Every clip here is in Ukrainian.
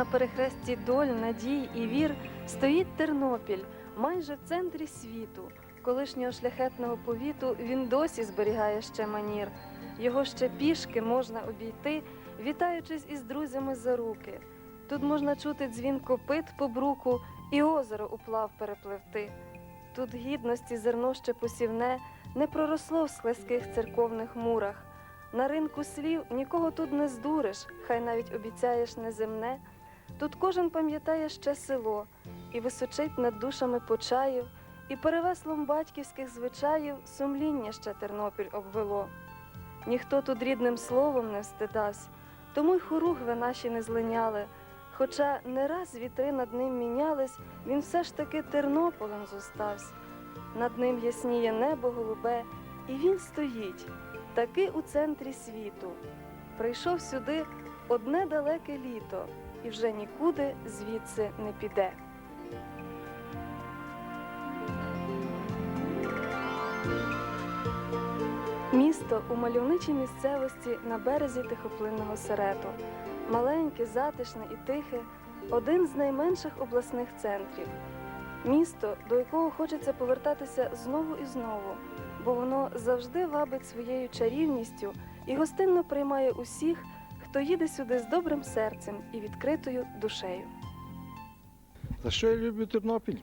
На перехресті доль, надій і вір стоїть Тернопіль, майже в центрі світу. Колишнього шляхетного повіту він досі зберігає ще манір. Його ще пішки можна обійти, вітаючись із друзями за руки. Тут можна чути дзвін копит по бруку і озеро уплав перепливти. Тут гідності зерно ще посівне не проросло в склизьких церковних мурах. На ринку слів нікого тут не здуриш, хай навіть обіцяєш неземне. Тут кожен пам'ятає ще село, і височить над душами почаїв, і перевеслом батьківських звичаїв сумління ще Тернопіль обвело. Ніхто тут рідним словом не встидавсь, тому й хоругви наші не злиняли. Хоча не раз вітри над ним мінялись, він все ж таки Тернополем зоставсь. Над ним ясніє небо голубе, і він стоїть, таки у центрі світу. Прийшов сюди одне далеке літо, і вже нікуди звідси не піде. Місто у мальовничій місцевості на березі тихоплинного серету. Маленьке, затишне і тихе, один з найменших обласних центрів. Місто, до якого хочеться повертатися знову і знову, бо воно завжди вабить своєю чарівністю і гостинно приймає усіх, хто їде сюди з добрим серцем і відкритою душею. За що я люблю Тернопіль?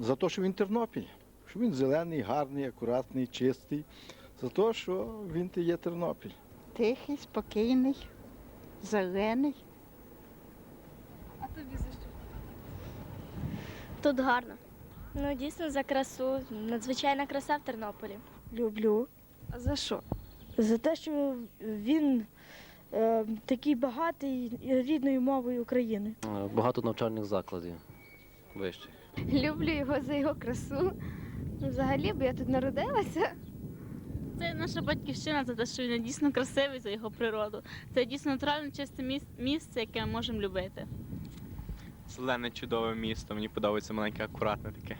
За те, що він Тернопіль, що він зелений, гарний, акуратний, чистий. За те, що він є Тернопіль. Тихий, спокійний, зелений. А тобі за що? Тут гарно. Ну, дійсно, за красу. Надзвичайна краса в Тернополі. Люблю А за що? за те, що він такий багатий рідною мовою України. Е, Багато навчальних закладів вищих. Люблю його за його красу. Ну, Взагалі, бо я тут народилася. Це наша батьківщина за те, що він дійсно красивий за його природу. Це дійсно натуральне чисте місце, яке ми можемо любити. Зелене чудове місто, мені подобається маленьке, акуратне таке.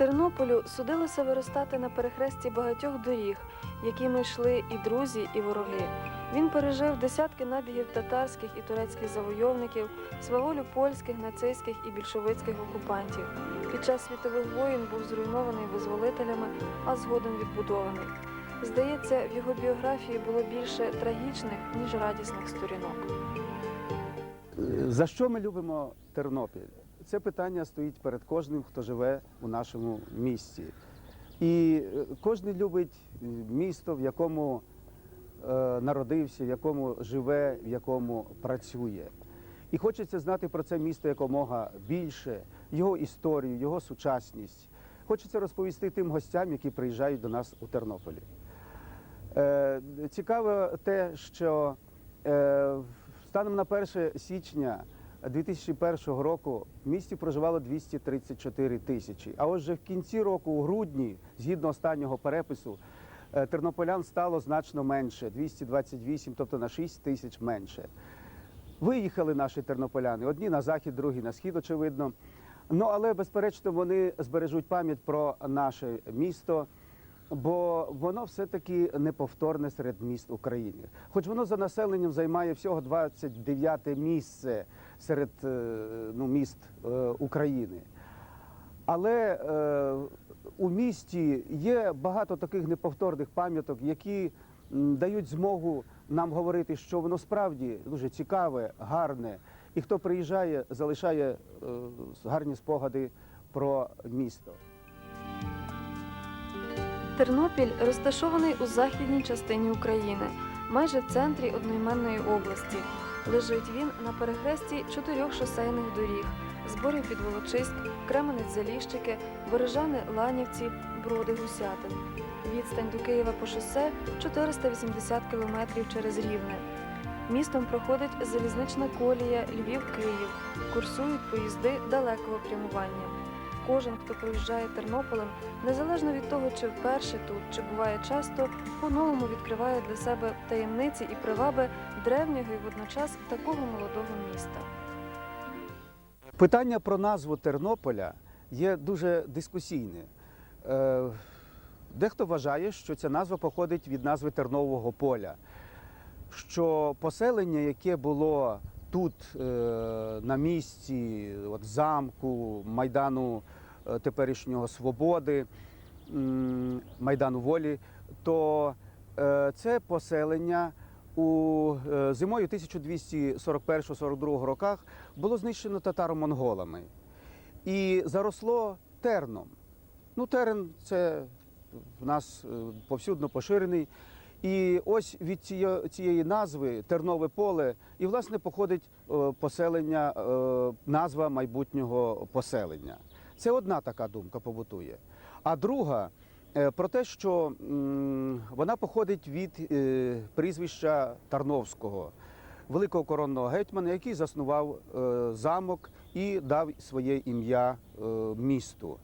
Тернополю судилося виростати на перехресті багатьох доріг, якими йшли і друзі, і вороги. Він пережив десятки набігів татарських і турецьких завойовників, сваволю польських, нацистських і більшовицьких окупантів. Під час світових воєн був зруйнований визволителями, а згодом відбудований. Здається, в його біографії було більше трагічних, ніж радісних сторінок. За що ми любимо Тернопіль? Це питання стоїть перед кожним, хто живе у нашому місті. І е, кожен любить е, місто, в якому е, народився, в якому живе, в якому працює. І хочеться знати про це місто якомога більше, його історію, його сучасність. Хочеться розповісти тим гостям, які приїжджають до нас у Тернополі. Цікаво те, що станом на 1 січня 2001 року в місті проживало 234 тисячі. А отже, в кінці року, у грудні, згідно останнього перепису, е, тернополян стало значно менше 228, тобто на 6 тисяч менше. Виїхали наші тернополяни, одні на захід, другі на схід, очевидно. Ну але безперечно вони збережуть пам'ять про наше місто, бо воно все-таки неповторне серед міст України. Хоч воно за населенням займає всього 29 місце серед е, ну, міст е, України. Але е, у місті є багато таких неповторних пам'яток, які дають змогу нам говорити, що воно справді дуже цікаве, гарне. І хто приїжджає, залишає гарні спогади про місто. Тернопіль розташований у західній частині України, майже в центрі одноіменної області. Лежить він на перехресті чотирьох шосейних доріг: зборів під Волочиськ, Кременець Заліщики, Бережани Ланівці, Броди Гусятин. Відстань до Києва по шосе 480 км через Рівне. Містом проходить залізнична колія Львів-Київ, курсують поїзди далекого прямування. Кожен, хто проїжджає Тернополем, незалежно від того, чи вперше тут, чи буває часто, по-новому відкриває для себе таємниці і приваби древнього і водночас такого молодого міста. Питання про назву Тернополя є дуже дискусійне. Е, Дехто вважає, що ця назва походить від назви Тернового поля. що поселення, яке було тут е, на місці от, замку, майдану теперішнього свободи, майдану волі, то е, це поселення у е, зимою 1241-42 роках було знищено татаро-монголами і заросло терном. Ну, терен це в нас е, повсюдно поширений. І ось від цієї, назви Тернове поле і власне походить е, поселення, е, назва майбутнього поселення. Це одна така думка побутує. А друга е, про те, що вона походить від е, прізвища Тарновського, великого коронного гетьмана, який заснував е, замок і дав своє ім'я місту.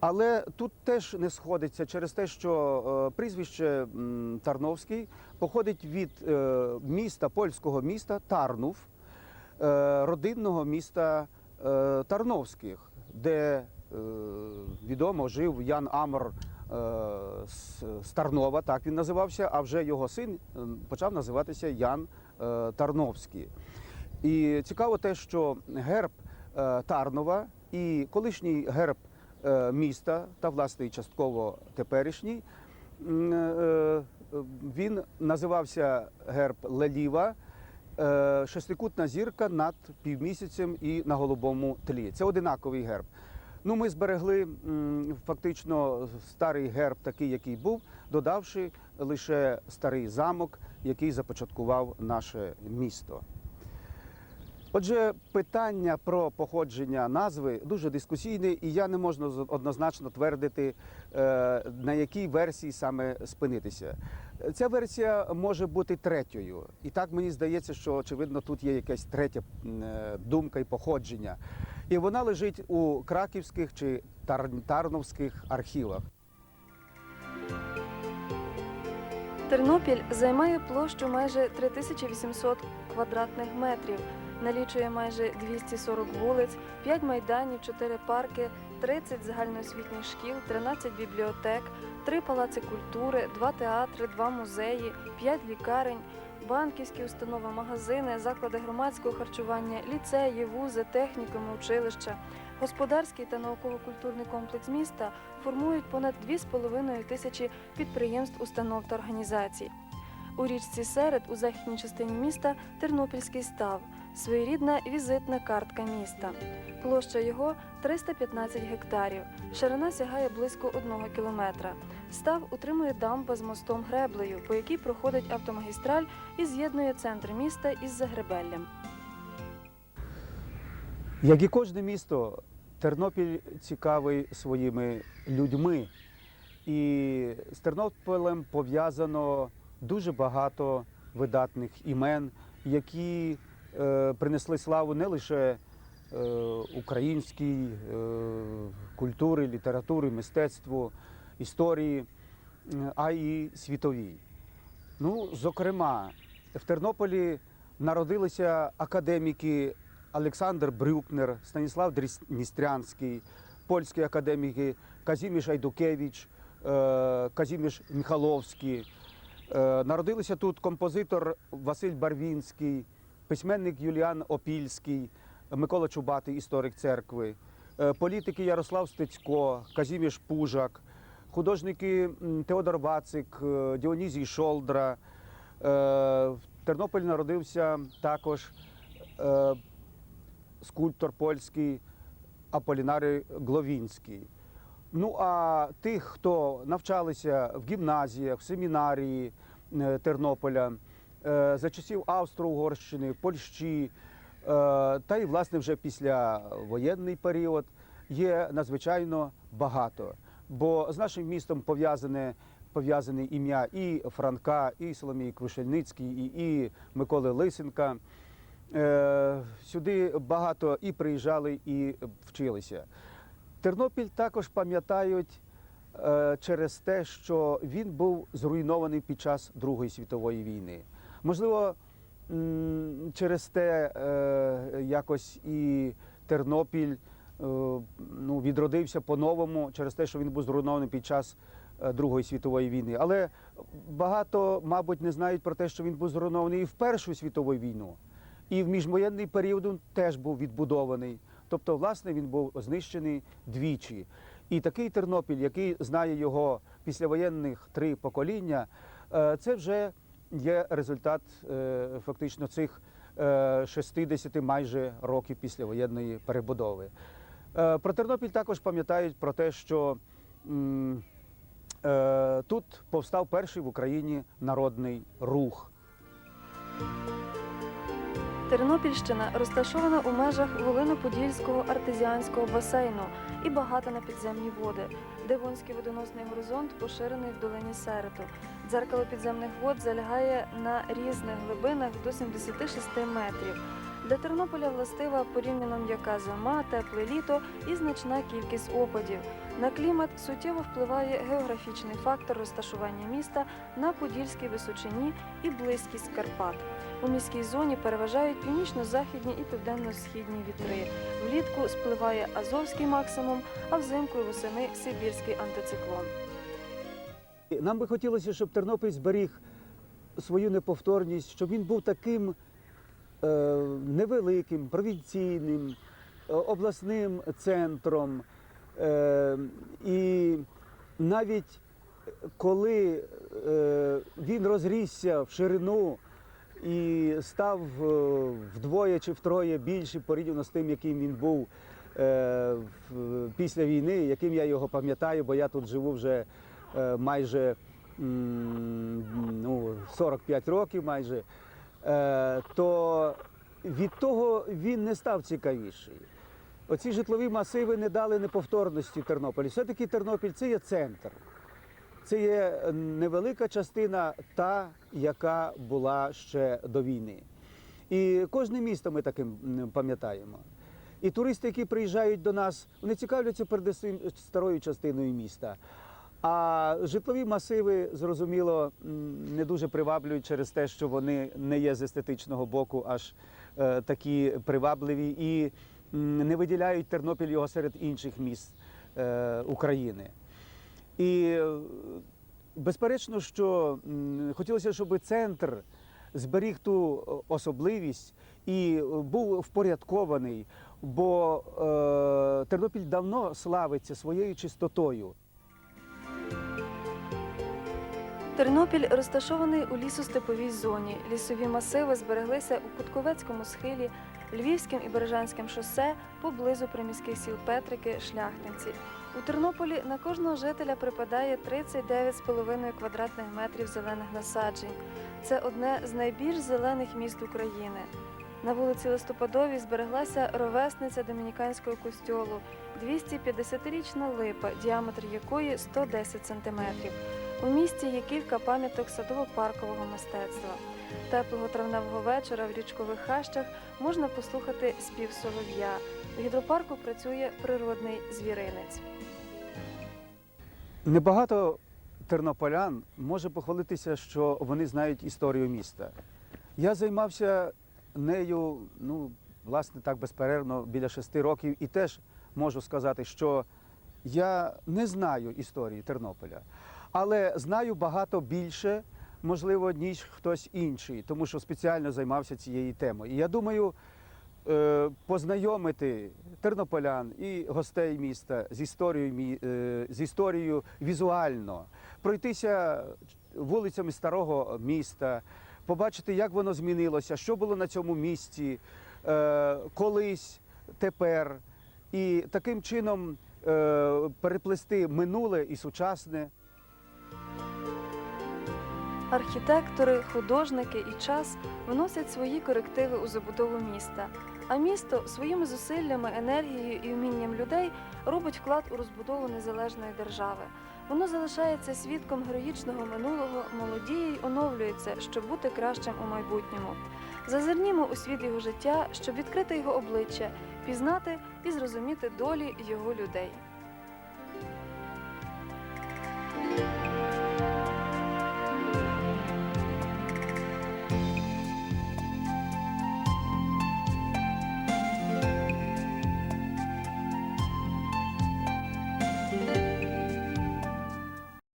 Але тут теж не сходиться через те, що прізвище Тарновський походить від міста, польського міста Тарнув, родинного міста Тарновських, де е, відомо жив Ян Амор е, з, Тарнова, так він називався, а вже його син е, почав називатися Ян Тарновський. І цікаво те, що герб Тарнова і колишній герб міста та власне і частково теперішній. Він називався герб Леліва, шестикутна зірка над півмісяцем і на голубому тлі. Це одинаковий герб. Ну, ми зберегли фактично старий герб, такий, який був, додавши лише старий замок, який започаткував наше місто. Отже, питання про походження назви дуже дискусійне, і я не можу однозначно твердити, е, на якій версії саме спинитися. Ця версія може бути третьою. І так мені здається, що очевидно тут є якась третя е, думка і походження. І вона лежить у краківських чи Тар- тарновських архівах. Тернопіль займає площу майже 3800 квадратних метрів, налічує майже 240 вулиць, 5 майданів, 4 парки, 30 загальноосвітніх шкіл, 13 бібліотек, 3 палаци культури, 2 театри, 2 музеї, 5 лікарень, банківські установи, магазини, заклади громадського харчування, ліцеї, вузи, технікуми, училища. Господарський та науково-культурний комплекс міста формують понад 2,5 тисячі підприємств, установ та організацій. У річці Серед у західній частині міста Тернопільський став своєрідна візитна картка міста. Площа його 315 гектарів, ширина сягає близько одного кілометра. Став утримує дамба з мостом греблею, по якій проходить автомагістраль і з'єднує центр міста із Загребеллям. Як і кожне місто, Тернопіль цікавий своїми людьми. І з Тернополем пов'язано дуже багато видатних імен, які принесли славу не лише е, українській е, культурі, літературі, мистецтву, історії, а й світовій. Ну, зокрема, в Тернополі народилися академіки Олександр Брюкнер, Станіслав Дністрянський, польські академіки Казіміш Айдукевич, е, Казіміш Міхаловський. Е, Народилися тут композитор Василь Барвінський, письменник Юліан Опільський, Микола Чубатий, історик церкви, е, політики Ярослав Стецько, Казіміш Пужак, художники Теодор Вацик, е, Діонізій Шолдра. Е, В Тернополі народився також е, скульптор польський Аполінарій Гловінський. Ну а тих, хто навчалися в гімназіях, в семінарії е, Тернополя е, за часів Австро-Угорщини, Польщі, е, та й власне вже після воєнний період є надзвичайно багато. Бо з нашим містом пов'язане пов'язане ім'я і Франка, і Соломії Крушельницький, і, і Миколи Лисенка. Е, Сюди багато і приїжджали, і вчилися. Тернопіль також пам'ятають е, через те, що він був зруйнований під час Другої світової війни. Можливо, через те е, якось і Тернопіль е, ну, відродився по-новому, через те, що він був зруйнований під час е, Другої світової війни. Але багато, мабуть, не знають про те, що він був зруйнований і в Першу світову війну. І в міжвоєнний період він теж був відбудований. Тобто, власне, він був знищений двічі. І такий Тернопіль, який знає його післявоєнних три покоління, це вже є результат е, фактично цих е, 60 майже років післявоєнної перебудови. Е, Про Тернопіль також пам'ятають про те, що е, тут повстав перший в Україні народний рух. Тернопільщина розташована у межах Волино-Подільського артезіанського басейну і багата на підземні води. Девонський водоносний горизонт поширений в долині Серету. Дзеркало підземних вод залягає на різних глибинах до 76 метрів. Для Тернополя властива порівняно м'яка зима, тепле літо і значна кількість опадів. На клімат суттєво впливає географічний фактор розташування міста на Подільській височині і близькість Карпат. У міській зоні переважають північно-західні і південно-східні вітри. Влітку спливає Азовський максимум, а взимку і восени Сибірський антициклон. Нам би хотілося, щоб Тернопіль зберіг свою неповторність, щоб він був таким е, невеликим, провінційним, е, обласним центром. Е, і навіть коли він розрісся в ширину і став е, вдвоє чи втроє більший порівняно з тим, яким він був е, після війни, яким я його пам'ятаю, бо я тут живу вже е, майже ну, 45 років майже, то від того він не став цікавіший. Оці житлові масиви не дали неповторності Тернополі. Все-таки Тернопіль це є центр. Це є невелика частина та, яка була ще до війни. І кожне місто ми таким пам'ятаємо. І туристи, які приїжджають до нас, вони цікавляться перед цим старою частиною міста. А житлові масиви, зрозуміло, не дуже приваблюють через те, що вони не є з естетичного боку аж е, такі привабливі і не виділяють Тернопіль його серед інших міст е, України. І е, безперечно, що хотілося, щоб центр зберіг ту е, особливість і е, був впорядкований, бо е, Тернопіль давно славиться своєю чистотою. Тернопіль розташований у лісостеповій зоні. Лісові масиви збереглися у Кутковецькому схилі, Львівським і Бережанським шосе поблизу приміських сіл Петрики, Шляхтинці. У Тернополі на кожного жителя припадає 39,5 квадратних метрів зелених насаджень. Це одне з найбільш зелених міст України. На вулиці Листопадовій збереглася ровесниця домініканського костьолу, 250-річна липа, діаметр якої 110 сантиметрів. У місті є кілька пам'яток садово-паркового мистецтва. Теплого травневого вечора в річкових хащах можна послухати спів солов'я. В гідропарку працює природний звіринець. Небагато тернополян може похвалитися, що вони знають історію міста. Я займався нею, ну, власне, так безперервно біля шести років, і теж можу сказати, що я не знаю історії Тернополя, але знаю багато більше, можливо, ніж хтось інший, тому що спеціально займався цією темою. І я думаю, познайомити тернополян і гостей міста з історією, е, з історією візуально, пройтися вулицями старого міста, побачити, як воно змінилося, що було на цьому місці е, колись, тепер, і таким чином е, переплести минуле і сучасне. Архітектори, художники і час вносять свої корективи у забудову міста. А місто своїми зусиллями, енергією і вмінням людей робить вклад у розбудову незалежної держави. Воно залишається свідком героїчного минулого, молодіє й оновлюється, щоб бути кращим у майбутньому. Зазирнімо у світ його життя, щоб відкрити його обличчя, пізнати і зрозуміти долі його людей.